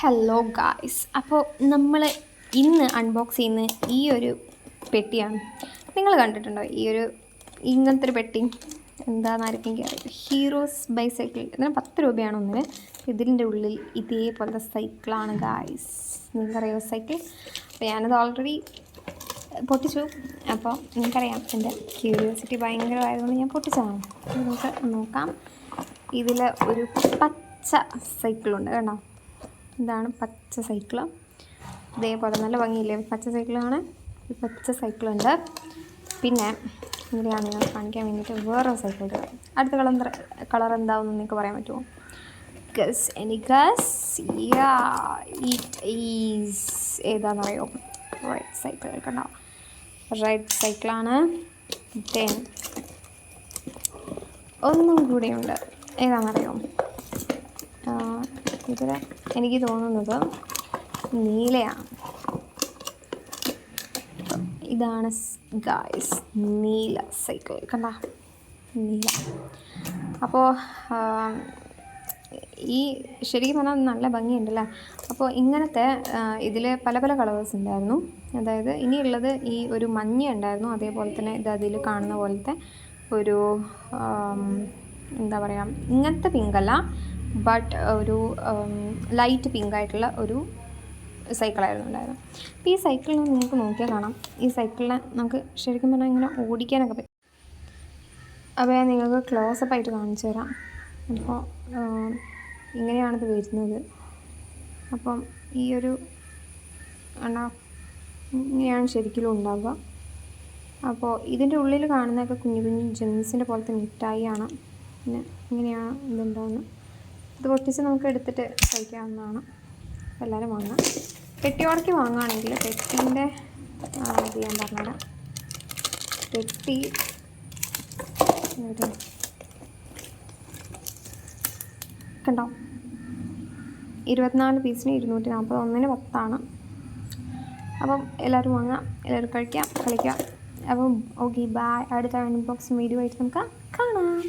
Hello guys അപ്പോൾ നമ്മൾ ഇന്ന് അൺബോക്സ് ചെയ്യുന്ന ഈ ഒരു പെട്ടിയാണ്. നിങ്ങൾ കണ്ടിട്ടുണ്ടോ ഈ ഒരു ഇങ്ങനത്തെ ഒരു പെട്ടി? എന്താണെന്നായിരിക്കും ഹീറോസ് ബൈസൈക്കിൾ ഇതിന് പത്ത് രൂപയാണ് ഒന്നിന്. ഇതിന്റെ ഉള്ളിൽ ഇതേപോലത്തെ സൈക്കിളാണ് ഗായ്സ് നിങ്ങൾക്കറിയോ സൈക്കിൾ അപ്പോൾ ഞാനത് ഓൾറെഡി പൊട്ടിച്ചു. അപ്പോൾ നിങ്ങൾക്കറിയാം എന്റെ ക്യൂരിയോസിറ്റി ഭയങ്കരമായതുകൊണ്ട് ഞാൻ പൊട്ടിച്ചതാണ്. നമുക്ക് നോക്കാം. ഇതിൽ ഒരു പച്ച സൈക്കിളുണ്ട് കേട്ടോ ഇതാണ് പച്ച സൈക്കിൾ ഇതേപോലെ നല്ല ഭംഗിയില്ലേ? പച്ച സൈക്കിളാണ് ഈ പച്ച സൈക്കിളുണ്ട് പിന്നെ ഇവിടെയാണ് നിങ്ങൾ കാണിക്കാൻ വേണ്ടിയിട്ട് വേറെ സൈക്കിൾ അടുത്ത കളർ കളർ എന്താവുമെന്ന് നിങ്ങൾക്ക് പറയാൻ പറ്റുമോ? ഗസ് എനി ഇറ്റ് ഈസ് ഏതാണെന്നറിയോ റൈറ്റ് സൈക്കിൾ കണ്ടോ റൈറ്റ് സൈക്കിളാണ് ദെൻ ഒന്നും കൂടിയുണ്ട്. ഏതാണെന്നറിയോ ഇതിൽ എനിക്ക് തോന്നുന്നത് നീലയാണ്. ഇതാണ് ഗായ്സ് നീല സൈക്കിൾ കണ്ട? നീല. അപ്പോൾ ഈ ശരിക്കും പറഞ്ഞാൽ നല്ല ഭംഗിയുണ്ടല്ലേ? അപ്പോൾ ഇങ്ങനത്തെ ഇതിൽ പല പല കളേഴ്സ് ഉണ്ടായിരുന്നു. അതായത് ഇനിയുള്ളത് ഈ ഒരു മഞ്ഞ ഉണ്ടായിരുന്നു. അതേപോലെ തന്നെ ഇത് അതിൽ കാണുന്ന പോലത്തെ ഒരു എന്താ പറയുക ഇങ്ങനത്തെ പിങ്കല്ല ബട്ട് ഒരു ലൈറ്റ് പിങ്ക് ആയിട്ടുള്ള ഒരു സൈക്കിളായിരുന്നു ഉണ്ടായിരുന്നത്. അപ്പോൾ ഈ സൈക്കിളിനെ നിങ്ങൾക്ക് നോക്കിയാൽ കാണാം. ഈ സൈക്കിളിനെ നമുക്ക് ശരിക്കും പറഞ്ഞാൽ ഇങ്ങനെ ഓടിക്കാനൊക്കെ പറ്റും അപ്പോൾ ഞാൻ നിങ്ങൾക്ക് ക്ലോസപ്പ് ആയിട്ട് കാണിച്ചു തരാം. അപ്പോൾ ഇങ്ങനെയാണിത് വരുന്നത്. അപ്പം ഈ ഒരു എണ്ണ ഇങ്ങനെയാണ് ശരിക്കും ഉണ്ടാവുക. അപ്പോൾ ഇതിന്റെ ഉള്ളിൽ കാണുന്നതൊക്കെ കുഞ്ഞു കുഞ്ഞു ജെൻസിന്റെ പോലത്തെ മിഠായിയാണ്. പിന്നെ ഇങ്ങനെയാണ് ഇതുണ്ടാകുന്നത് ഇത് പൊട്ടിച്ച് നമുക്ക് എടുത്തിട്ട് കഴിക്കാവുന്നതാണ് എല്ലാവരും വാങ്ങാം. പെട്ടിയോടക്ക് വാങ്ങുകയാണെങ്കിൽ പെട്ടീന്റെ ഇത് ഞാൻ പറഞ്ഞുതരാം. പെട്ടി കണ്ടോ? ഇരുപത്തിനാല് പീസിന് ഇരുന്നൂറ്റി നാൽപ്പത് ഒന്നിന് പത്താണ്. അപ്പം എല്ലാവരും വാങ്ങാം എല്ലാവരും കഴിക്കാം കളിക്കാം. അപ്പം ഓക്കെ ബായ് അടുത്ത അൺബോക്സിങ് വീഡിയോ ആയിട്ട് നമുക്ക് കാണാം.